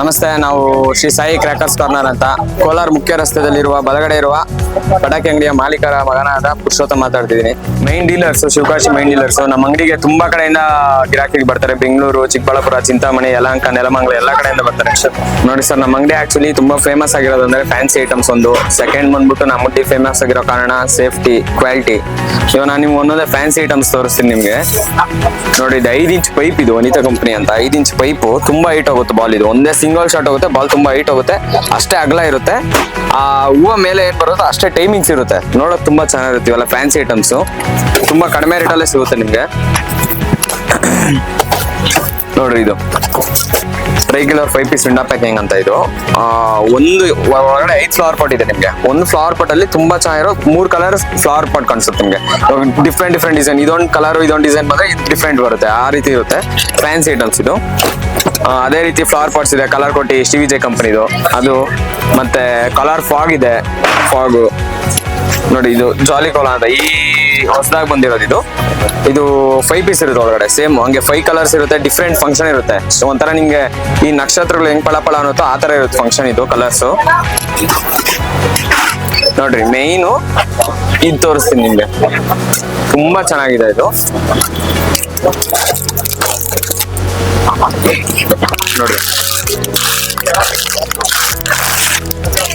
ನಮಸ್ತೆ, ನಾವು Shri Sai crackers corner ಅಂತ ಕೋಲಾರ ಮುಖ್ಯ ರಸ್ತೆಯಲ್ಲಿರುವ ಬಲಗಡೆ ಇರುವ ಪಟಾಕಿ ಅಂಗಡಿಯ ಮಾಲೀಕರ ಮಗನಾದ ಪುರುಷೋತ್ತಮ್ ಮಾತಾಡ್ತಿದ್ದೀನಿ. Main dealers Sivakasi main dealers ನಮ್ಮ ಅಂಗಡಿಗೆ ತುಂಬಾ ಕಡೆಯಿಂದ ಗಿರಾಕಿಗೆ ಬರ್ತಾರೆ. ಬೆಂಗಳೂರು, ಚಿಕ್ಕಬಳ್ಳಾಪುರ, ಚಿಂತಾಮಣಿ, ಯಲಹಂಕ, ನೆಲಮಂಗಲ ಎಲ್ಲ ಕಡೆಯಿಂದ ಬರ್ತಾರೆ. ನೋಡಿ ಸರ್, ನಮ್ಮ ಅಂಗಡಿ ಆಕ್ಚುಲಿ ತುಂಬಾ ಫೇಮಸ್ ಆಗಿರೋದು ಅಂದ್ರೆ ಫ್ಯಾನ್ಸಿ ಐಟಮ್ಸ್ ಒಂದು. ಸೆಕೆಂಡ್ ಬಂದ್ಬಿಟ್ಟು ನಮ್ಮ ಅಂಗಡಿ ಫೇಮಸ್ ಆಗಿರೋ ಕಾರಣ ಸೇಫ್ಟಿ ಕ್ವಾಲಿಟಿ ಇವಾಗ ನಾನು ನಿಮ್ಗೆ ಒಂದೊಂದೇ ಫ್ಯಾನ್ಸಿ ಐಟಮ್ಸ್ ತೋರಿಸ್ತೀನಿ ನಿಮ್ಗೆ. ನೋಡಿ, ಇದು ಐದು ಇಂಚ್ ಪೈಪ್ ಇದು ವನಿತಾ ಕಂಪನಿ ಅಂತ. ಐದು ಇಂಚ್ ಪೈಪ್ ತುಂಬಾ ಹೈಟ್ ಆಗುತ್ತೆ ಬಾಲ್ ಇದು. ಒಂದೇ ಸಿಂಗಲ್ ಶಾಟ್ ಹೋಗುತ್ತೆ ಬಾಲ್ ತುಂಬಾ ಹೈಟ್ ಹೋಗುತ್ತೆ, ಅಷ್ಟೇ ಅಗಲ ಇರುತ್ತೆ. ಆ ಹೂವ ಮೇಲೆ ಏನ್ ಬರುತ್ತೆ ಅಷ್ಟೇ ಟೈಮಿಂಗ್ಸ್ ಇರುತ್ತೆ. ನೋಡೋಕೆ ತುಂಬಾ ಚೆನ್ನಾಗಿರುತ್ತೆ ಇವೆಲ್ಲ ಫ್ಯಾನ್ಸಿ ಐಟಮ್ಸ್ ತುಂಬಾ ಕಡಿಮೆ ರೇಟಲ್ಲೇ ಸಿಗುತ್ತೆ ನಿಮ್ಗೆ. ನೋಡ್ರಿ ಇದು. Regular five piece window packing ಅಂತ ಇದು. ಒಂದು ಒಳಗಡೆ ಐದು ಫ್ಲವರ್ ಪಾಟ್ ಇದೆ ನಿಮಗೆ. ಒಂದು ಫ್ಲವರ್ ಪಾಟ್ ಅಲ್ಲಿ ತುಂಬಾ ಚೆನ್ನಾಗಿರೋ ಮೂರ್ ಕಲರ್ ಫ್ಲವರ್ ಪಾಟ್ ಕಾಣಿಸುತ್ತೆ ನಿಮ್ಗೆ. ಡಿಫ್ರೆಂಟ್ ಡಿಫ್ರೆಂಟ್ ಡಿಸೈನ್ ಇದೊಂದು ಕಲರ್ ಇದೊಂದು ಡಿಸೈನ್ ಬಂದ್ರೆ ಡಿಫ್ರೆಂಟ್ ಬರುತ್ತೆ. ಆ ರೀತಿ ಇರುತ್ತೆ. ಫ್ಯಾನ್ಸಿ ಐಟಮ್ಸ್ ಇದು. ಅದೇ ರೀತಿ ಫ್ಲವರ್ ಪಾಟ್ಸ್ ಇದೆ ಕಲರ್ ಕೊಟ್ಟಿ ಟಿ ವಿ ಜೆ ಕಂಪನಿದು. ಅದು ಮತ್ತೆ ಕಲರ್ ಫಾಗ್ ಇದೆ ಫಾಗು ನೋಡಿ ಇದು ಜಾಲಿ ಕೋಲಾ ಅಂತ, ಈ ಹೊಸದಾಗಿ ಬಂದಿರೋದು ಇದು. ಇದು ಫೈವ್ ಪೀಸ್ ಇರುತ್ತೆ ಒಳಗಡೆ ಸೇಮ್ ಹಂಗೆ ಫೈವ್ ಕಲರ್ಸ್ ಇರುತ್ತೆ ಡಿಫ್ರೆಂಟ್ ಫಂಕ್ಷನ್ ಇರುತ್ತೆ. ಸೊ ಒಂಥರ ನಿಮ್ಗೆ ಈ ನಕ್ಷತ್ರಗಳು ಹೆಂಗ್ ಪಳ ಪಳ ಅನ್ನುತ್ತೋ ಆ ತರ ಇರುತ್ತೆ ಫಂಕ್ಷನ್ ಇದು ಕಲರ್ಸ್ ನೋಡ್ರಿ ಮೇಯ್ನು ಇದು ತೋರಿಸ್ತೀನಿ ನಿಮ್ಗೆ. ತುಂಬಾ ಚೆನ್ನಾಗಿದೆ ಇದು. ನೋಡ್ರಿ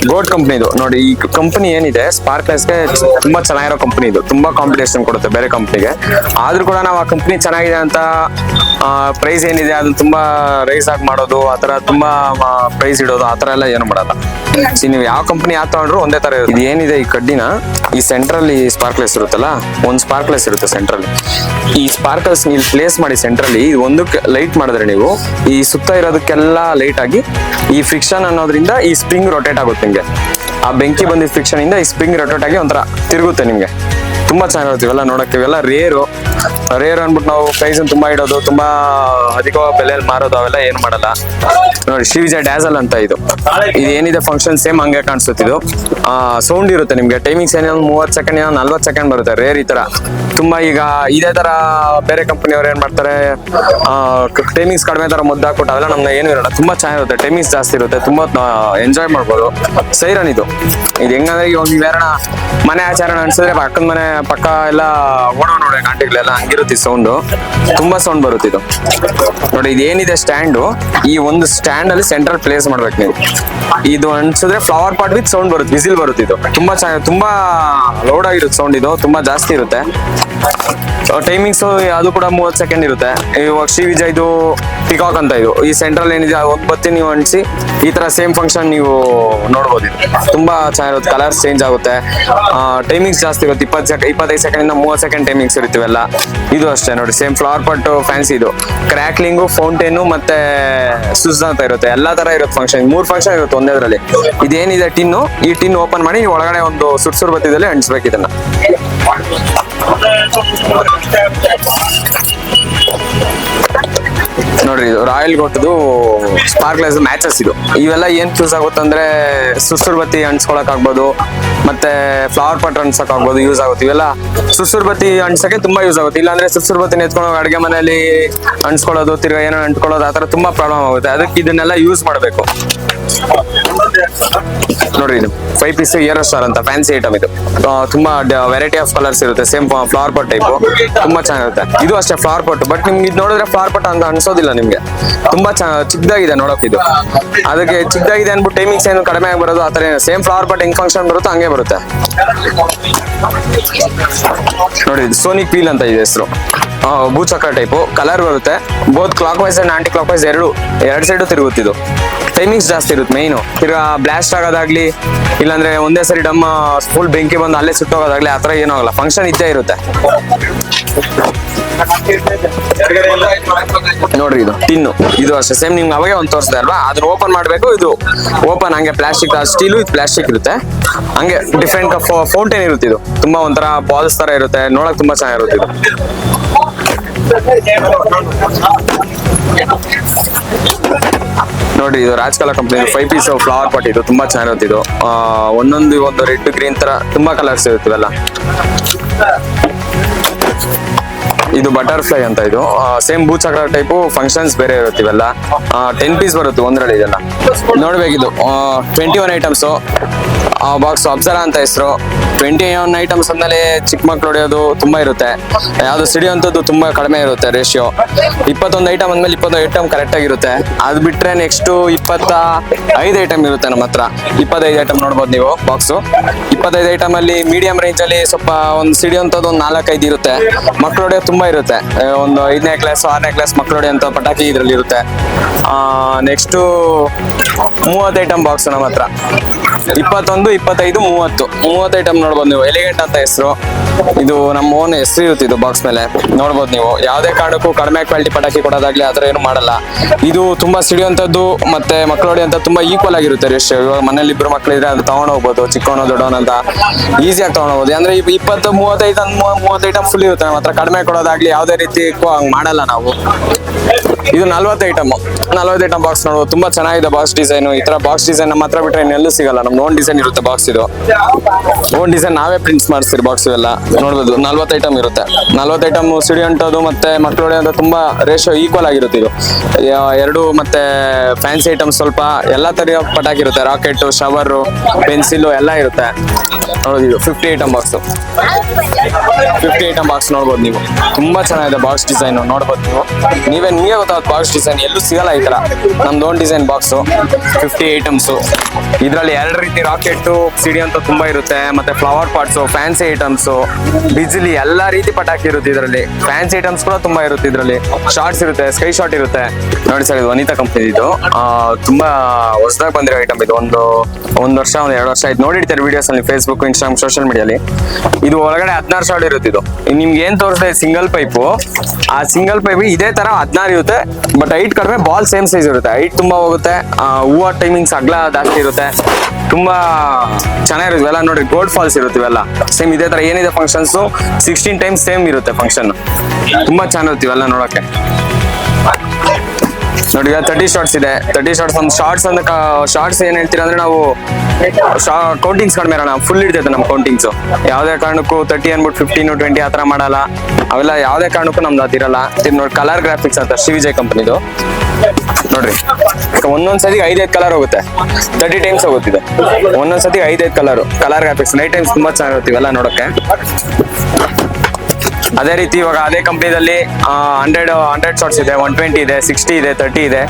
ಗೋಡ್ ಕಂಪ್ನಿದು ನೋಡಿ, ಈ ಕಂಪನಿ ಏನಿದೆ ಸ್ಪಾರ್ಕ್ಲೆಸ್ಗೆ ತುಂಬಾ ಚೆನ್ನಾಗಿರೋ ಕಂಪನಿ ಇದು. ತುಂಬಾ ಕಾಂಪಿಟೇಷನ್ ಕೊಡುತ್ತೆ ಬೇರೆ ಕಂಪ್ನಿಗೆ ಆದ್ರೂ ಕೂಡ ನಾವು ಆ ಕಂಪ್ನಿ ಚೆನ್ನಾಗಿದೆ ಅಂತ ಪ್ರೈಸ್ ಏನಿದೆ ಅದು ತುಂಬಾ ರೈಸ್ ಆಗಿ ಮಾಡೋದು, ಆ ತರ ತುಂಬಾ ಪ್ರೈಸ್ ಇಡೋದು, ಆ ತರ ಎಲ್ಲ ಏನು ಮಾಡಲ್ಲ. ನೀವು ಯಾವ ಕಂಪನಿ ಯಾವ ತಗೊಂಡ್ರು ಒಂದೇ ತರ ಇದು ಏನಿದೆ ಈ ಕಡ್ಡಿನ, ಈ ಸೆಂಟ್ರಲ್ಲಿ ಸ್ಪಾರ್ಕ್ಲೆಸ್ ಇರುತ್ತಲ್ಲ, ಒಂದು ಸ್ಪಾರ್ಕ್ಲೆಸ್ ಇರುತ್ತೆ ಸೆಂಟ್ರಲ್ಲಿ ಈ ಸ್ಪಾರ್ಕಲ್ಸ್ ನೀವು ಪ್ಲೇಸ್ ಮಾಡಿ ಸೆಂಟ್ರಲ್ಲಿ ಇದು ಒಂದಕ್ಕೆ ಲೈಟ್ ಮಾಡಿದ್ರೆ ನೀವು, ಈ ಸುತ್ತ ಇರೋದಕ್ಕೆಲ್ಲ ಲೈಟ್ ಆಗಿ, ಈ ಫ್ರಿಕ್ಷನ್ ಅನ್ನೋದ್ರಿಂದ ಈ ಸ್ಪ್ರಿಂಗ್ ರೊಟೇಟ್ ಆಗುತ್ತೆ ನಿಮ್ಗೆ. ಆ ಬೆಂಕಿ ಬಂದಿದ್ದ ಫ್ರಿಕ್ಷನ್ ಇಂದ ಈ ಸ್ಪ್ರಿಂಗ್ ರೊಟೇಟ್ ಆಗಿ ಒಂಥರ ತಿರುಗುತ್ತೆ ನಿಮ್ಗೆ. ತುಂಬಾ ಚೆನ್ನಾಗಿರುತ್ತೆ ಇವೆಲ್ಲ ನೋಡಕ್ಕೆ ಇವೆಲ್ಲ ರೇರು ರೇರ್ ಅನ್ಬಿಟ್ಟು ನಾವು ಪ್ರೈಸ್ ತುಂಬಾ ಇಡೋದು ತುಂಬಾ ಅಧಿಕ ಬೆಲೆಯಲ್ಲಿ ಮಾರೋದು ಅವೆಲ್ಲ ಏನು ಮಾಡಲ್ಲ. ನೋಡಿ ಶ್ರೀವಿಜಯ ಡ್ಯಾಸಲ್ ಅಂತ ಇದು. ಇದು ಏನಿದೆ ಫಂಕ್ಷನ್ ಸೇಮ್ ಹಂಗೆ ಕಾಣಿಸುತ್ತಿದ್ದು ಸೌಂಡ್ ಇರುತ್ತೆ ನಿಮ್ಗೆ. ಟೈಮಿಂಗ್ಸ್ ಏನೋ ಮೂವತ್ತು ಸೆಕೆಂಡ್ ಏನೋ ನಲ್ವತ್ತು ಸೆಕೆಂಡ್ ಬರುತ್ತೆ ರೇರ್ ಈ ತರ. ತುಂಬಾ ಈಗ ಇದೇ ತರ ಬೇರೆ ಕಂಪನಿಯವ್ರು ಏನ್ ಮಾಡ್ತಾರೆ ಟೈಮಿಂಗ್ಸ್ ಕಡಿಮೆ ತರ ಮುದ್ದು ಹಾಕ್ಬಿಟ್ಟು ಅವೆಲ್ಲ ನಮ್ಗೆ ಏನು ಇರಲ್ಲ. ತುಂಬಾ ಚೆನ್ನಾಗಿರುತ್ತೆ ಟೈಮಿಂಗ್ಸ್ ಜಾಸ್ತಿ ಇರುತ್ತೆ, ತುಂಬಾ ಎಂಜಾಯ್ ಮಾಡ್ಬೋದು. ಸೈರನ್ ಇದು. ಇದು ಹೆಂಗಂದ್ರೆ ಒಂದು ಯಾರಣ ಮನೆ ಆಚರಣೆ ಅನ್ಸಿದ್ರೆ ಪಕ್ಕದ ಮನೆ ಪಕ್ಕ ಎಲ್ಲ ಓಡೋ ನೋಡಿ ಆಂಟಿಗಳೆಲ್ಲ ಹಂಗಿರುತ್ತೆ ಸೌಂಡ್ ತುಂಬಾ ಸೌಂಡ್ ಬರುತ್ತೆ ಇದು. ನೋಡಿ ಇದೇನಿದೆ ಸ್ಟ್ಯಾಂಡು ಈ ಒಂದು ಸ್ಟ್ಯಾಂಡ್ ಅಲ್ಲಿ ಸೆಂಟ್ರಲ್ ಪ್ಲೇಸ್ ಮಾಡ್ಬೇಕು ನೀವು. ಇದು ಅನ್ಸಿದ್ರೆ ಫ್ಲವರ್ ಪಾಟ್ ವಿತ್ ಸೌಂಡ್ ಬರುತ್ತೆ, ವಿಸಿಲ್ ಬರುತ್ತೆ ಇದು. ತುಂಬಾ ಚೆನ್ನಾಗಿ ತುಂಬಾ ಲೌಡ್ ಆಗಿರುತ್ತೆ ಸೌಂಡ್ ಇದು, ತುಂಬಾ ಜಾಸ್ತಿ ಇರುತ್ತೆ. ಟೈಮಿಂಗ್ಸ್ ಅದು ಕೂಡ ಮೂವತ್ತು ಸೆಕೆಂಡ್ ಇರುತ್ತೆ. ಇವಾಗ ಶ್ರೀ ವಿಜಯ್ ಇದು ಪಿಕಾಕ್ ಅಂತ ಇದು. ಈ ಸೆಂಟ್ರಲ್ ಏನಿದೆ ಬತ್ತಿ ನೀವು ಅಂಟಿಸಿ ಈ ತರ ಸೇಮ್ ಫಂಕ್ಷನ್ ನೀವು ನೋಡ್ಬೋದು ಇದು. ತುಂಬಾ ಚೆನ್ನಾಗಿರುತ್ತೆ ಕಲರ್ಸ್ ಚೇಂಜ್ ಆಗುತ್ತೆ. ಟೈಮಿಂಗ್ಸ್ ಜಾಸ್ತಿ ಇರುತ್ತೆ, ಇಪ್ಪತ್ತು ಸೆಕೆಂಡ್ ಇಪ್ಪತ್ತೈದು ಸೆಕೆಂಡ್ ಇಂದ ಮೂವತ್ತು ಸೆಕೆಂಡ್ ಟೈಮಿಂಗ್ಸ್ ಇರುತ್ತವೆಲ್ಲ ಇದು ಅಷ್ಟೇ, ನೋಡಿ ಸೇಮ್ ಫ್ಲವರ್ ಪಟ್ಟು ಫ್ಯಾನ್ಸಿ ಇದು. ಕ್ರ್ಯಾಕ್ಲಿಂಗು ಫೌಂಟೇನು ಮತ್ತೆ ಸುಸ್ ಅಂತ ಇರುತ್ತೆ. ಎಲ್ಲಾ ತರ ಇರುತ್ತೆ ಫಂಕ್ಷನ್ ಮೂರ್ ಫಂಕ್ಷನ್ ಇರುತ್ತೆ ಒಂದೇದ್ರಲ್ಲಿ. ಇದೇನಿದೆ ಟಿನ್ನು ಈ ಟಿನ್ ಓಪನ್ ಮಾಡಿ ಒಳಗಡೆ ಒಂದು ಸುಟ್ ಸುರ್ ಬತ್ತಿದಲ್ಲಿ ಅಂಟಿಸ್ಬೇಕು ಇದನ್ನ. ನೋಡ್ರಿ, ಇದು ರಾಯಲ್ ಗೊಟ್ಟದು ಸ್ಪಾರ್ಕ್ಲೆಸ್ ಮ್ಯಾಚಸ್ ಇದು. ಇವೆಲ್ಲ ಏನ್ ಚೂಸ್ ಆಗುತ್ತೆ ಅಂದ್ರೆ ಸುಸುರ್ ಬತ್ತಿ ಅಂಟ್ಸ್ಕೊಳಕ್ ಆಗ್ಬೋದು, ಮತ್ತೆ ಫ್ಲವರ್ ಪಾಟ್ ಅಂಟ್ಸಕ್ ಆಗ್ಬೋದು ಯೂಸ್ ಆಗುತ್ತೆ. ಇವೆಲ್ಲ ಸುಸುರ್ ಬತ್ತಿ ಅಂಟ್ಸಕ್ಕೆ ತುಂಬಾ ಯೂಸ್ ಆಗುತ್ತೆ. ಇಲ್ಲಾಂದ್ರೆ ಸುಸುರ್ ಬತ್ತಿ ಎತ್ಕೊಂಡು ಅಡುಗೆ ಮನೆಯಲ್ಲಿ ಅಂಟ್ಸ್ಕೊಳ್ಳೋದು ತಿರ್ಗಾ ಏನೋ ಅಂಟ್ಕೊಳ್ಳೋದು ಆ ಥರ ತುಂಬಾ ಪ್ರಾಬ್ಲಮ್ ಆಗುತ್ತೆ. ಅದಕ್ಕೆ ಇದನ್ನೆಲ್ಲ ಯೂಸ್ ಮಾಡಬೇಕು. ನೋಡ್ರಿ ಇದು ಫೈವ್ ಪೀಸ್ ಇಯರ್ ಸ್ಟಾರ್ ಅಂತ ಫ್ಯಾನ್ಸಿ ಐಟಮ್ ಇದು. ತುಂಬಾ ವೆರೈಟಿ ಆಫ್ ಕಲರ್ಸ್ ಇರುತ್ತೆ ಸೇಮ್ ಫ್ಲವರ್ ಪಾಟ್ ಟೈಪ್ ತುಂಬಾ ಚೆನ್ನಾಗಿರುತ್ತೆ. ಇದು ಅಷ್ಟೇ ಫ್ಲವರ್ ಪಾಟ್ ಬಟ್ ನಿಮ್ಗೆ ಇದು ನೋಡಿದ್ರೆ ಫ್ಲವರ್ ಪಾಟ್ ಅಂತ ಅನ್ಸೋದಿಲ್ಲ ನಿಮ್ಗೆ. ತುಂಬಾ ಚಿಕ್ಕದಾಗಿದೆ ನೋಡಕ್ ಇದು. ಅದಕ್ಕೆ ಚಿಕ್ಕದಾಗಿದೆ ಅನ್ಬಿಟ್ಟು ಟೈಮಿಂಗ್ಸ್ ಏನು ಕಡಿಮೆ ಆಗಿ ಬರೋದು ಆತರ ಏನು ಸೇಮ್ ಫ್ಲವರ್ ಪಟ್ ಹೆಂಗ್ ಫಂಕ್ಷನ್ ಬರುತ್ತೋ ಹಂಗೆ ಬರುತ್ತೆ. ನೋಡಿ ಸೋನಿಕ್ ಪೀಲ್ ಅಂತ ಇದೆ ಹೆಸರು. ಭೂಚಕ್ರ ಟೈಪು ಕಲರ್ ಬರುತ್ತೆ. Both clockwise and anticlockwise ಎರಡು ಎರಡು ಸೈಡು ತಿರುಗುತ್ತಿದ್ದು ಟೈಮಿಂಗ್ಸ್ ಜಾಸ್ತಿ ಇರುತ್ತೆ ಮೈನು ತಿರ್ಗಾ ಬ್ಲಾಸ್ಟ್ ಆಗೋದಾಗ್ಲಿ, ಇಲ್ಲಾಂದ್ರೆ ಒಂದೇ ಸರಿ ಡಮ್ ಫುಲ್ ಬೆಂಕಿ ಬಂದು ಅಲ್ಲೇ ಸುಟ್ಟೋಗೋದಾಗ್ಲಿ ಆ ಥರ ಏನೂ ಆಗಲ್ಲ. ಫಂಕ್ಷನ್ ಇದ್ದೇ ಇರುತ್ತೆ. ನೋಡ್ರಿ ಇದು ತಿನ್ನು ಇದು ಅಷ್ಟೇ ಸೇಮ್ ನಿಮ್ಗೆ ಅವಾಗೆ ಒಂದು ತೋರಿಸಿದೆ ಅಲ್ವಾ? ಅದನ್ನ ಓಪನ್ ಮಾಡಬೇಕು, ಇದು ಓಪನ್ ಹಂಗೆ ಪ್ಲಾಸ್ಟಿಕ್ ಸ್ಟೀಲು ಇದು ಪ್ಲಾಸ್ಟಿಕ್ ಇರುತ್ತೆ. ಹಂಗೆ ಡಿಫ್ರೆಂಟ್ ಫೌಂಟೇನ್ ಇರುತ್ತೆ ಇದು. ತುಂಬಾ ಒಂಥರ ಬಾಲ್ಸ್ ತರ ಇರುತ್ತೆ, ನೋಡಕ್ ತುಂಬಾ ಚೆನ್ನಾಗಿರುತ್ತೆ ಇದು. ನೋಡಿ, ಇದು Rajkala company five piece flower pot ಇದು ತುಂಬಾ ಚೆನ್ನಾಗಿರುತ್ತೆ ಇದು. ಒಂದೊಂದು ಒಂದು ರೆಡ್ ಗ್ರೀನ್ ತರ ತುಂಬಾ ಕಲರ್ಸ್ ಇರುತ್ತೆ ಇವೆಲ್ಲ ಇದು ಬಟರ್ಫ್ಲೈ ಅಂತ ಇದು. ಸೇಮ್ ಭೂಚಕ್ರ ಟೈಪು ಫಂಕ್ಷನ್ಸ್ ಬೇರೆ ಇರುತ್ತಿವೆಲ್ಲ ಟೆನ್ ಪೀಸ್ ಬರುತ್ತೆ ಒಂದರಲ್ಲಿ ಇದೆಲ್ಲ. ನೋಡ್ಬೇಕಿದು twenty one items box Apsara ಅಂತ ಹೆಸರು. ಟ್ವೆಂಟಿ ಒನ್ ಐಟಮ್ಸ್ ಅಂದಮೇಲೆ ಚಿಕ್ಕ ಮಕ್ಳು ಹೊಡೆಯೋದು ತುಂಬಾ ಇರುತ್ತೆ. ಯಾವ್ದು ಸಿಡಿಯುವಂಥದ್ದು ತುಂಬಾ ಕಡಿಮೆ ಇರುತ್ತೆ ರೇಷಿಯೋ ಇಪ್ಪತ್ತೊಂದು ಐಟಮ್ ಅಂದ್ಮೇಲೆ ಇಪ್ಪತ್ತೊಂದು ಐಟಮ್ ಕರೆಕ್ಟ್ ಆಗಿರುತ್ತೆ ಅದು ಬಿಟ್ರೆ ನೆಕ್ಸ್ಟ್ ಇಪ್ಪತ್ತ ಐದು ಐಟಮ್ ಇರುತ್ತೆ ನಮ್ಮ ಹತ್ರ. ಇಪ್ಪತ್ತೈದು ಐಟಮ್ ನೋಡ್ಬೋದು ನೀವು ಬಾಕ್ಸು ಇಪ್ಪತ್ತೈದು ಐಟಮ್ ಅಲ್ಲಿ ಮೀಡಿಯಂ ರೇಂಜ್ ಅಲ್ಲಿ ಸ್ವಲ್ಪ ಒಂದು ಸಿಡಿಯುವಂಥದ್ದು ಒಂದು ನಾಲ್ಕೈದು ಇರುತ್ತೆ. ಮಕ್ಳು ಹೊಡೆಯೋದು ತುಂಬಾ ಇರುತ್ತೆ. ಒಂದು ಐದನೇ ಕ್ಲಾಸ್ ಆರನೇ ಕ್ಲಾಸ್ ಮಕ್ಳು ಹೊಡೆಯುವಂಥ ಪಟಾಕಿ ಇದರಲ್ಲಿ ಇರುತ್ತೆ. ನೆಕ್ಸ್ಟ್ ಮೂವತ್ತು ಐಟಮ್ ಬಾಕ್ಸ್ ನಮ್ಮ ಹತ್ರ. ಇಪ್ಪತ್ತೊಂದು, ಇಪ್ಪತ್ತೈದು, ಮೂವತ್ತು. ಮೂವತ್ತು ಐಟಮ್ ನೋಡ್ಬೋದು ನೀವು. ಎಲಿಗೆಂಟ್ ಅಂತ ಹೆಸರು. ಇದು ನಮ್ಮ ಓನ್ ಹೆಸರು ಇರುತ್ತೆ ಇದು ಬಾಕ್ಸ್ ಮೇಲೆ. ನೋಡ್ಬೋದು ನೀವು. ಯಾವುದೇ ಕಾರಣಕ್ಕೂ ಕಡಿಮೆ ಕ್ವಾಲಿಟಿ ಪಟಾಕಿ ಕೊಡೋದಾಗ್ಲಿ ಆ ಥರ ಏನು ಮಾಡಲ್ಲ. ಇದು ತುಂಬಾ ಸಿಡಿಯುವಂಥದ್ದು ಮತ್ತೆ ಮಕ್ಕಳು ಅಂತ ತುಂಬಾ ಈಕ್ವಲ್ ಆಗಿರುತ್ತೆ ರೀ ಇವಾಗ ಮನೇಲಿ ಇಬ್ಬರು ಮಕ್ಕಳಿದ್ರೆ ಅದು ತಗೊಂಡು ಹೋಗ್ಬೋದು. ಚಿಕ್ಕವನು, ದೊಡ್ಡವನು ಅಂತ ಈಸಿಯಾಗಿ ತಗೊಂಡು ಹೋಗ್ಬೋದು. ಅಂದ್ರೆ ಇಪ್- ಇಪ್ಪತ್ತು, ಮೂವತ್ತೈದು, ಮೂವತ್ತು ಐಟಮ್ ಫುಲ್ ಇರುತ್ತೆ. ನಮ್ಮ ಹತ್ರ ಕಡಿಮೆ ಕೊಡೋದಾಗ್ಲಿ ಯಾವುದೇ ರೀತಿ ಹಂಗ್ ಮಾಡಲ್ಲ ನಾವು. ಇದು ನಲ್ವತ್ತು ಐಟಮ್ ನಲ್ವತ್ತು ಐಟಮ್ ಬಾಕ್ಸ್ ನೋಡುವ ತುಂಬಾ ಚೆನ್ನಾಗಿದೆ ಬಾಕ್ಸ್ ಡಿಸೈನ್ ಈ ತರ ಬಾಕ್ಸ್ ಡಿಸೈನ್ ನಮ್ಮ ಹತ್ರ ಬಿಟ್ರೆ ಇನ್ನೆಲ್ಲೂ ಸಿಗಲ್ಲ. ನಮ್ದು ಓನ್ ಡಿಸೈನ್ ಇರುತ್ತೆ ಬಾಕ್ಸ್ ಇದು. ಓನ್ ಡಿಸೈನ್ ನಾವೇ ಪ್ರಿಂಟ್ಸ್ ಮಾಡಿಸ್ತೀರಿ ಬಾಕ್ಸ್ ಎಲ್ಲ ನೋಡ್ಬೋದು, ನಲ್ವತ್ತು ಐಟಮ್ ಇರುತ್ತೆ. ನಲ್ವತ್ತು ಐಟಮ್ ಸಿಡಿಯಂಟದು ಮತ್ತೆ ಮಕ್ಕಳು ಅಂತ ತುಂಬಾ ರೇಷೋ ಈಕ್ವಲ್ ಆಗಿರುತ್ತೆ ಇದು. ಎರಡು ಮತ್ತೆ ಫ್ಯಾನ್ಸಿ ಐಟಮ್ ಸ್ವಲ್ಪ ಎಲ್ಲಾ ತರ ಪಟಾಕಿರುತ್ತೆ ರಾಕೆಟ್ ಶವರ್ ಪೆನ್ಸಿಲ್ ಎಲ್ಲ ಇರುತ್ತೆ. ನೋಡೋದು ಇದು fifty item box fifty item box ನೋಡ್ಬೋದು ನೀವು. ತುಂಬಾ ಚೆನ್ನಾಗಿದೆ ಬಾಕ್ಸ್ ಡಿಸೈನ್ ನೋಡ್ಬೋದು ನೀವು. ನೀವೇ ಗೊತ್ತಾಗುತ್ತೆ ಬಾಕ್ಸ್ ಡಿಸೈನ್ ಎಲ್ಲೂ ಸಿಗಲ್ಲ ಈ ತರ ನಮ್ದು own design box fifty items ಇದರಲ್ಲಿ ಎರಡು ರೀತಿ ರಾಕೆಟ್ ಸಿಡಿ ಅಂತ ತುಂಬಾ ಇರುತ್ತೆ. ಮತ್ತೆ ಫ್ಲವರ್ ಪಾರ್ಟ್ಸ್ ಫ್ಯಾನ್ಸಿ ಐಟಮ್ಸ್ ಬಿಜಿಲಿ ಎಲ್ಲಾ ರೀತಿ ಪಟಾಕಿ ಇರುತ್ತೆ ಇದರಲ್ಲಿ. ಫ್ಯಾನ್ಸಿ ಐಟಮ್ಸ್ ಕೂಡ ತುಂಬಾ ಇರುತ್ತೆ ಇದರಲ್ಲಿ. ಶಾರ್ಟ್ಸ್ ಇರುತ್ತೆ ಸ್ಕೈ ಶಾಟ್ ಇರುತ್ತೆ. ನೋಡಿ ಸರ್ ಇದು ವನಿತಾ ಕಂಪನಿ ಇದು ತುಂಬಾ ಹೊಸದಾಗಿ ಬಂದಿರೋ ಐಟಮ್ ಇದು. ಒಂದು, ಒಂದ್ ವರ್ಷ, ಒಂದ್ ಎರಡು ವರ್ಷ ಆಯ್ತು. ನೋಡಿರ್ತಾರೆ ವಿಡಿಯೋಸ್ ಅಲ್ಲಿ ಫೇಸ್ಬುಕ್ ಇನ್ಸ್ಟಾಗ್ರಾಮ್ ಸೋಷಿಯಲ್ ಮೀಡಿಯಲ್ಲಿ ಇದು ಒಳಗಡೆ ಹದಿನಾರು ಶಾರ್ಟ್ ಇರುತ್ತೆ ಇದು. ನಿಮ್ಗೆ ಏನ್ ತೋರಿಸ್ತಾ ಸಿಂಗಲ್ ಪೈಪು ಆ ಸಿಂಗಲ್ ಪೈಪ್ ಇದೇ ತರ ಹದಿನಾರು ಇರುತ್ತೆ. ಬಟ್ ಹೈಟ್ ಕಡಿಮೆ ಬಾಲ್ ಸೇಮ್ ಸೈಜ್ ಇರುತ್ತೆ. ಹೈಟ್ ತುಂಬಾ ಹೋಗುತ್ತೆ. ಹೂವ ಟೈಮಿಂಗ್ಸ್ ಅಗ್ಲ ಜಾಸ್ತಿ ಇರುತ್ತೆ. ತುಂಬಾ ಚೆನ್ನಾಗಿರುತ್ತೆ ಇವೆಲ್ಲ. ನೋಡಿ ಗೋಲ್ಡ್ ಫಾಲ್ಸ್ ಇರುತ್ತೆ ಇವೆಲ್ಲ. ಸೇಮ್ ಇದೇ ತರ ಏನಿದೆ ಫಂಕ್ಷನ್ಸ್ ಸಿಕ್ಸ್ಟೀನ್ ಟೈಮ್ಸ್ ಸೇಮ್ ಇರುತ್ತೆ ಫಂಕ್ಷನ್ ತುಂಬಾ ಚೆನ್ನಾಗಿರುತ್ತೆ ಇವೆಲ್ಲ ನೋಡಕ್ಕೆ. ನೋಡಿ ತರ್ಟಿ ಶಾರ್ಟ್ಸ್ ಇದೆ. ತರ್ಟಿ ಶಾರ್ಟ್ಸ್ ಒಂದು ಶಾರ್ಟ್ಸ್ ಅಂದ್ರೆ ಶಾರ್ಟ್ಸ್ ಏನ್ ಹೇಳ್ತೀರಾ ಅಂದ್ರೆ ನಾವು ಕೌಂಟಿಂಗ್ಸ್ ಕಡಿಮೆ ಇರೋಣ. ಫುಲ್ ಇರ್ತೈತೆ ನಮ್ಮ ಕೌಂಟಿಂಗ್ಸ್ ಯಾವುದೇ ಕಾರಣಕ್ಕೂ ತರ್ಟಿ ಅನ್ಬಿಟ್ಟು ಫಿಫ್ಟೀನ್ ಟ್ವೆಂಟಿ ಆ ಥರ ಮಾಡಲ್ಲ. ಅವೆಲ್ಲ ಯಾವುದೇ ಕಾರಣಕ್ಕೂ ನಮ್ದು ಅದಿರಲ್ಲ ನೋಡಿ ಕಲರ್ ಗ್ರಾಫಿಕ್ಸ್ ಅಂತ ಶ್ರೀ ವಿಜಯ್ ಕಂಪನಿದು ನೋಡ್ರಿ ಒಂದೊಂದ್ ಸತಿ ಐದೈದು ಕಲರ್ ಹೋಗುತ್ತೆ. ತರ್ಟಿ ಟೈಮ್ಸ್ ಹೋಗುತ್ತಿದೆ ಒಂದೊಂದ್ ಸತಿ ಐದೈದು colour colour graphics night times ತುಂಬಾ ಚೆನ್ನಾಗಿರುತ್ತೆ ಇವೆಲ್ಲ ನೋಡಕ್ಕೆ. ಅದೇ ರೀತಿ ಇವಾಗ ಅದೇ ಕಂಪ್ನಿದಲ್ಲಿ ಹಂಡ್ರೆಡ್ ಹಂಡ್ರೆಡ್ ಶಾರ್ಟ್ಸ್ ಇದೆ ಒನ್ ಟ್ವೆಂಟಿ ಇದೆ ಸಿಕ್ಸ್ಟಿ ಇದೆ ತರ್ಟಿ ಇದೆ.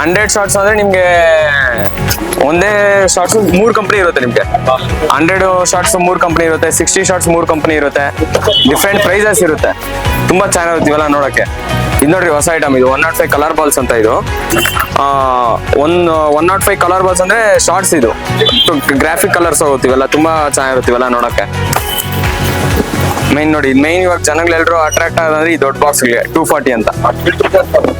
ಹಂಡ್ರೆಡ್ ಶಾರ್ಟ್ಸ್ ಅಂದ್ರೆ ನಿಮಗೆ ಒಂದೇ ಶಾರ್ಟ್ಸ್ ಮೂರು ಕಂಪ್ನಿ ಇರುತ್ತೆ ನಿಮಗೆ. ಹಂಡ್ರೆಡ್ ಶಾರ್ಟ್ಸ್ ಮೂರು ಕಂಪ್ನಿ ಇರುತ್ತೆ ಸಿಕ್ಸ್ಟಿ ಶಾರ್ಟ್ಸ್ ಮೂರು ಕಂಪ್ನಿ ಇರುತ್ತೆ. ಡಿಫ್ರೆಂಟ್ ಪ್ರೈಸಸ್ ಇರುತ್ತೆ. ತುಂಬಾ ಚೆನ್ನಾಗಿರುತ್ತೆ ಇವೆಲ್ಲ ನೋಡಕ್ಕೆ. ಇದು ನೋಡ್ರಿ ಹೊಸ ಐಟಮ್ ಇದು one naught five colour balls ಅಂತ ಇದು. One one naught five colour balls ಅಂದ್ರೆ ಶಾರ್ಟ್ಸ್ ಇದು. ಗ್ರಾಫಿಕ್ ಕಲರ್ಸ್ ಹೋಗುತ್ತೆ ತುಂಬಾ ಇವೆಲ್ಲ ನೋಡಕ್ಕೆ. ಮೈನ್ ನೋಡಿ ಮೈನ್ ಇವಾಗ ಜನಗಳೆಲ್ಲರೂ ಅಟ್ರಾಕ್ಟ್ ಆಗೋದಂದ್ರೆ ಈ ದೊಡ್ಡ ಬಾಕ್ಸ್ಗೆ ಟೂ ಫಾರ್ಟಿ ಅಂತ.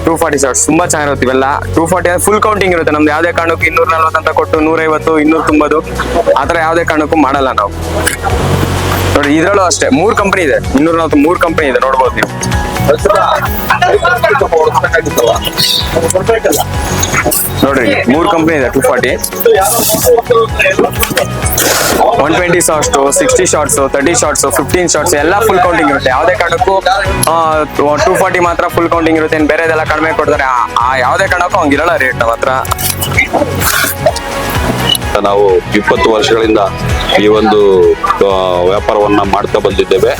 ಟೂ ಫಾರ್ಟಿ ಸರ್ ತುಂಬಾ ಚೆನ್ನಾಗಿರುತ್ತೆ ಇವೆಲ್ಲ. ಟೂ ಫಾರ್ಟಿ ಫುಲ್ ಕೌಂಟಿಂಗ್ ಇರುತ್ತೆ. ನಮ್ದು ಯಾವುದೇ ಕಾರಣಕ್ಕೂ ಇನ್ನೂರ ನಲ್ವತ್ತು ಅಂತ ಕೊಟ್ಟು ನೂರೈವತ್ತು, ಇನ್ನೂರ ತುಂಬದು ಆ ಥರ ಯಾವುದೇ ಕಾರಣಕ್ಕೂ ಮಾಡಲ್ಲ ನಾವು. ನೋಡಿ, ಇದ್ರಲ್ಲೂ ಅಷ್ಟೇ, ಮೂರ್ ಕಂಪನಿ ಇದೆ. ಇನ್ನೂರ ನಲ್ವತ್ತು ಮೂರ್ ಕಂಪನಿ ಇದೆ, ನೋಡ್ಬೋದು ನೀವು. ನೋಡ್ರಿ, ಮೂರ್ ಕಂಪ್ನಿ ಇದೆ two forty one twenty shots sixty shots thirty shots fifteen shots ಎಲ್ಲ ಫುಲ್ ಕೌಂಟಿಂಗ್ ಇರುತ್ತೆ. ಯಾವುದೇ ಕಾರಣಕ್ಕೂ ಟೂ ಫಾರ್ಟಿ ಮಾತ್ರ ಫುಲ್ ಕೌಂಟಿಂಗ್ ಇರುತ್ತೆ. ಇನ್ನು ಬೇರೆದೆಲ್ಲ ಕಡಿಮೆ ಕೊಡ್ತಾರೆ. ಆ- ಯಾವುದೇ ಕಾರಣಕ್ಕೂ ಹಂಗಿರಲ್ಲ ರೇಟ್ ಮಾತ್ರ ನಾವು ಇಪ್ಪತ್ತು ವರ್ಷಗಳಿಂದ ಈ ಒಂದು ವ್ಯಾಪಾರವನ್ನ ಮಾಡ್ತಾ ಬಂದಿದ್ದೇವೆ.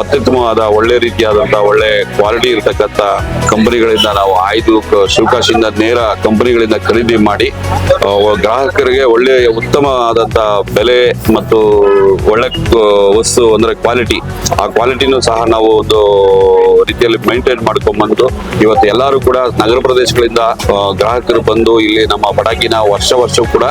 ಅತ್ಯುತ್ತಮವಾದ ಒಳ್ಳೆ ರೀತಿಯಾದಂತಹ ಒಳ್ಳೆ ಕ್ವಾಲಿಟಿ ಇರತಕ್ಕಂತ ಕಂಪನಿಗಳಿಂದ ನಾವು ಆಯ್ದು ಶಿವಕಾಶಿಂದ ನೇರ ಕಂಪನಿಗಳಿಂದ ಖರೀದಿ ಮಾಡಿ ಗ್ರಾಹಕರಿಗೆ ಒಳ್ಳೆ ಉತ್ತಮ ಆದಂತ ಬೆಲೆ ಮತ್ತು ಒಳ್ಳೆ ವಸ್ತು ಅಂದ್ರೆ ಕ್ವಾಲಿಟಿ ಆ ಕ್ವಾಲಿಟಿನೂ ಸಹ ನಾವು ಒಂದು ರೀತಿಯಲ್ಲಿ ಮೈಂಟೈನ್ ಮಾಡ್ಕೊಂಡ್ಬಂದು ಇವತ್ತು ಎಲ್ಲರೂ ಕೂಡ ನಗರ ಪ್ರದೇಶಗಳಿಂದ ಗ್ರಾಹಕರು ಬಂದು ಇಲ್ಲಿ ನಮ್ಮ ಬಡಗಿನ ವರ್ಷ ವರ್ಷ ಕೂಡ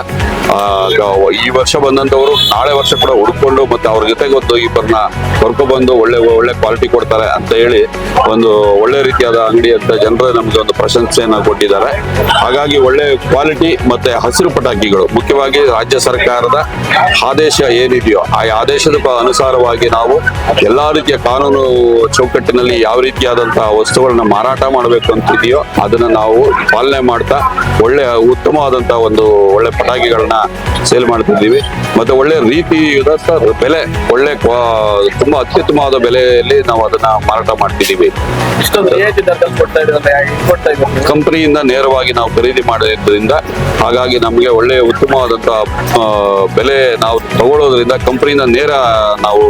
ಈ ವರ್ಷ ಬಂದಂತವರು ನಾಳೆ ವರ್ಷ ಕೂಡ ಹುಡ್ಕೊಂಡು ಮತ್ತೆ ಅವ್ರ ಜೊತೆಗೆ ಒಂದು ಇಬ್ಬರನ್ನ ಕರ್ಕೊಬಂದು ಒಳ್ಳೆ ಒಳ್ಳೆ ಕ್ವಾಲಿಟಿ ಕೊಡ್ತಾರೆ ಅಂತ ಹೇಳಿ ಒಂದು ಒಳ್ಳೆ ರೀತಿಯಾದ ಅಂಗಡಿ ಅಂತ ಜನರು ನಮ್ಗೆ ಒಂದು ಪ್ರಶಂಸೆಯನ್ನು ಕೊಟ್ಟಿದ್ದಾರೆ. ಹಾಗಾಗಿ ಒಳ್ಳೆ ಕ್ವಾಲಿಟಿ ಮತ್ತೆ ಹಸಿರು ಪಟಾಕಿಗಳು ಮುಖ್ಯವಾಗಿ ರಾಜ್ಯ ಸರ್ಕಾರದ ಆದೇಶ ಏನಿದೆಯೋ ಆ ಆದೇಶದ ಅನುಸಾರವಾಗಿ ನಾವು ಎಲ್ಲಾ ರೀತಿಯ ಕಾನೂನು ಚೌಕಟ್ಟಿನಲ್ಲಿ ಯಾವ ರೀತಿಯಾದಂತಹ ವಸ್ತುಗಳನ್ನ ಮಾರಾಟ ಮಾಡಬೇಕು ಅಂತ ಇದೆಯೋ ಅದನ್ನ ನಾವು ಪಾಲನೆ ಮಾಡ್ತಾ ಒಳ್ಳೆ ಉತ್ತಮವಾದಂತಹ ಒಂದು ಒಳ್ಳೆ ಪಟಾಕಿಗಳನ್ನ ಸೇಲ್ ಮಾಡ್ತಿದ್ದೀವಿ. ಮತ್ತೆ ಒಳ್ಳೆ ರೀತಿಯಾದ ಸರ್. ಬೆಲೆ ಒಳ್ಳೆ ಕ್ವಾ- ತುಂಬಾ ಅತ್ಯುತ್ತಮವಾದ ಬೆಲೆಯಲ್ಲಿ ನಾವು ಅದನ್ನ ಮಾರಾಟ ಮಾಡ್ತಿದ್ದೀವಿ. ಕಂಪ್ನಿಯಿಂದ ನೇರವಾಗಿ ನಾವು ಖರೀದಿ ಮಾಡಿದ್ರಿಂದ ಹಾಗಾಗಿ ನಮಗೆ ಒಳ್ಳೆ ಉತ್ತಮವಾದಂತ ಬೆಲೆ ನಾವು ತಗೊಳ್ಳೋದ್ರಿಂದ ಕಂಪನಿಯಿಂದ ನೇರ ನಾವು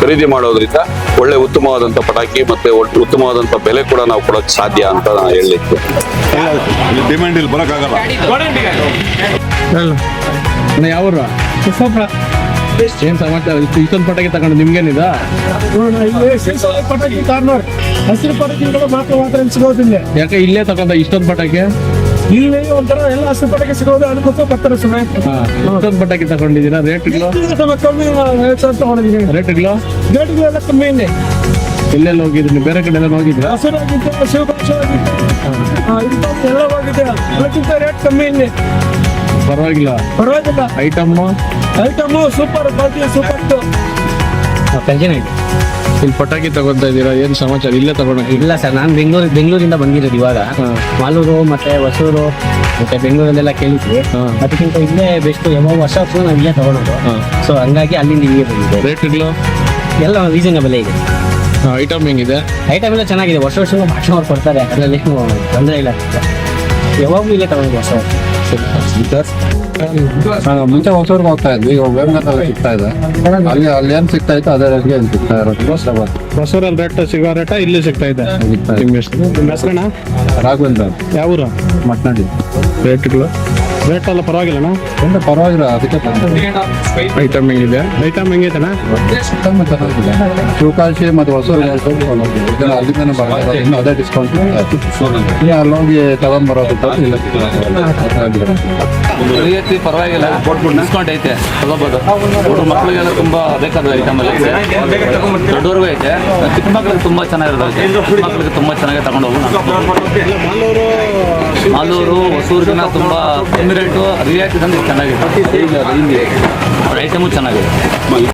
ಖರೀದಿ ಮಾಡೋದ್ರಿಂದ ಒಳ್ಳೆ ಉತ್ತಮವಾದಂತ ಪಟಾಕಿ ಮತ್ತೆ ಉತ್ತಮವಾದಂತ ಬೆಲೆ ಕೂಡ ನಾವು ಕೊಡೋಕೆ ಸಾಧ್ಯ ಅಂತ ನಾನು ಹೇಳಲಿಕ್ಕೆ. ಡಿಮ್ಯಾಂಡ್ ಇಲ್ಲಿ ಬರೋಕ್ಕಾಗಲ್ಲ. ಯಾವ್ರ? ಏನ್ ಸಮಾಚಾರ? ಇಷ್ಟು ಇಷ್ಟೊಂದು ಪಟಾಕಿ ತಗೊಂಡು ನಿಮ್ಗೇನಿದ? ಪಟಾಕಿ ಕಾರ್ನರ್. ಹಸಿರು ಪಟಾಕಿಗಳು ಮಾತ್ರ ಮಾತ್ರ ಇಲ್ಲಿ ಸಿಗೋದಿಲ್ಲ ಯಾಕೆ ಇಲ್ಲೇ ತಗೊಂಡ ಇಷ್ಟೊಂದು ಪಟಾಕಿ? ಇಲ್ಲಿ ಒಂಥರ ಎಲ್ಲ ಹಸಿರು ಪಟಾಕಿ ಸಿಗೋದು ಅದಕ್ಕೋಸ್ಕರ ಬರ್ತಾರೆ ಸುಮ್ಮನೆ ಇಷ್ಟೊಂದು ಪಟಾಕಿ ತಗೊಂಡಿದ್ದೀರಾ? ರೇಟ್ಗಳು ಸ್ವಲ್ಪ ಕಮ್ಮಿ ರೇಟ್ ಸ್ವಲ್ಪ ತಗೊಂಡಿದ್ದೀನಿ. ರೇಟ್ಗಳು ಎಲ್ಲ ಕಮ್ಮಿ ಇದೆ ಇಲ್ಲೆಲ್ಲ ಹೋಗಿದ್ರಿ? ಬೇರೆ ಕಡೆ ಎಲ್ಲ ಹೋಗಿದ್ರಾ? ಹಸಿರಾಗಿತ್ತು ಶಿವಭಾಷವಾಗಿತ್ತು ಎಲ್ಲ ಹೋಗಿದೆ ಅದಕ್ಕಿಂತ ರೇಟ್ ಕಮ್ಮಿ ಇದೆ ಪರವಾಗಿಲ್ಲ. ಪರವಾಗಿಲ್ಲ. ಐಟಮ್ ಐಟಮ್ ಸೂಪರ್ ಬರ್ತೀವಿ ಸೂಪರ್ ಇಲ್ಲಿ ಪಟಾಕಿ ತಗೊಂತಾ ಇದ್ದೀರಾ? ಏನ್ ಸಮಾಚಾರ? ಇಲ್ಲೇ ತಗೊಂಡ ಇಲ್ಲ ಸರ್ ನಾನು ಬೆಂಗಳೂರು ಬೆಂಗಳೂರಿಂದ ಬಂದಿರೋದು ಇವಾಗ. ಮಾಲೂರು ಮತ್ತೆ ಹೊಸೂರು ಮತ್ತೆ ಬೆಂಗಳೂರಲ್ಲೆಲ್ಲ ಕೇಳಿದ್ವಿ. ಹಾ. ಅದಕ್ಕಿಂತ ಇಲ್ಲೇ ಬೆಸ್ಟ್ ಯಾವಾಗ ವರ್ಷ ವರ್ಷ ನಾವು ಇಲ್ಲೇ ತಗೊಳೋದು. ಹಾ. ಸೊ ಹಂಗಾಗಿ ಅಲ್ಲಿಂದ ಇಲ್ಲಿಗೆ ಬಂದಿದೆ ರೇಟ್ಗಳು ಎಲ್ಲ ರೀಸನಬಲ್ ಇದೆ. ಐಟಮ್ ಹೆಂಗಿದೆ? ಐಟಮ್ ಎಲ್ಲ ಚೆನ್ನಾಗಿದೆ. ವರ್ಷ ವರ್ಷ ಭಾಷಣ ಅವ್ರು ಕೊಡ್ತಾರೆ. ಅದರಲ್ಲಿ ತೊಂದರೆ ಇಲ್ಲ. ಯಾವಾಗಲೂ ಇಲ್ಲೇ ತಗೊಂಡು ವರ್ಷ ವರ್ಷ. ಮುಂಚೆ ಹೊಸೂರ್ಗೆ ಹೋಗ್ತಾ ಇದ್ವಿ ಈಗ ವೇಮನಗರ ಸಿಗ್ತಾ ಇದೆ. ಅಲ್ಲಿ ಅಲ್ಲಿ ಏನ್ ಸಿಗ್ತಾ ಇತ್ತು ಅದೇ ರೇಟ್ಗೆ ಏನ್ ಸಿಗ್ತಾ ಇರೋದು? ಹೊಸೂರಲ್ಲಿ ರೇಟ್ ಸಿಗೋ ರೇಟ ಇಲ್ಲಿ ಸಿಗ್ತಾ ಇದೆ. ನಿಮ್ಮ ಹೆಸರಣ್ಣ? ರಾಘವೇಂದ್ರ. ಯಾವ ಊರು ಮಟ್ನಾಡಿ ರೇಟ್ಗಳು? ರೇಟ್ ಎಲ್ಲ ಪರವಾಗಿಲ್ಲಣ್ಣ ಅಂದ್ರೆ ಪರವಾಗಿಲ್ಲ ಅದಕ್ಕೆ ಐಟಮ್ ಹೆಂಗಿದೆ? ಐಟಮ್ ಚೆನ್ನಾಗಿದೆ ಶಿವಕಾಶಿ ಮತ್ತು ಹೊಸ ಅಲ್ಲಿಂದ ಬರೋದು ಇನ್ನು ಅದೇ ಡಿಸ್ಕೌಂಟ್ ಇನ್ನು ಅಲ್ಲೋಗಿ ತಗೊಂಡ್ಬರೋದು ಇಲ್ಲ. ರಿಯಾಯಿತಿ ಪರವಾಗಿಲ್ಲ. ಡಿಸ್ಕೌಂಟ್ ಐತೆ. ತಗೋಬಹುದು ಹುಡುಗ್ರು ಮಕ್ಕಳಿಗೆಲ್ಲ ತುಂಬಾ ಬೇಕಾದ ಐಟಮ್ ಎಲ್ಲ ಇದೆ ದೊಡ್ಡವ್ರಿಗೂ ಐತೆ. ಚಿಕ್ಕ ಮಕ್ಕಳಿಗೆ ತುಂಬಾ ಚೆನ್ನಾಗಿರೋದು ಚಿಕ್ಕ ಮಕ್ಕಳಿಗೆ ತುಂಬಾ ಚೆನ್ನಾಗಿ ತಗೊಂಡು ಹೋಗು. ಮಾಲೂರು ಹೊಸೂರಿನ ತುಂಬ ಕಮ್ಮಿ ರೇಟು ರಿಯಾಯಿತಿ ತಂದು ಚೆನ್ನಾಗಿದೆ. ಐಟಮು ಚೆನ್ನಾಗಿದೆ.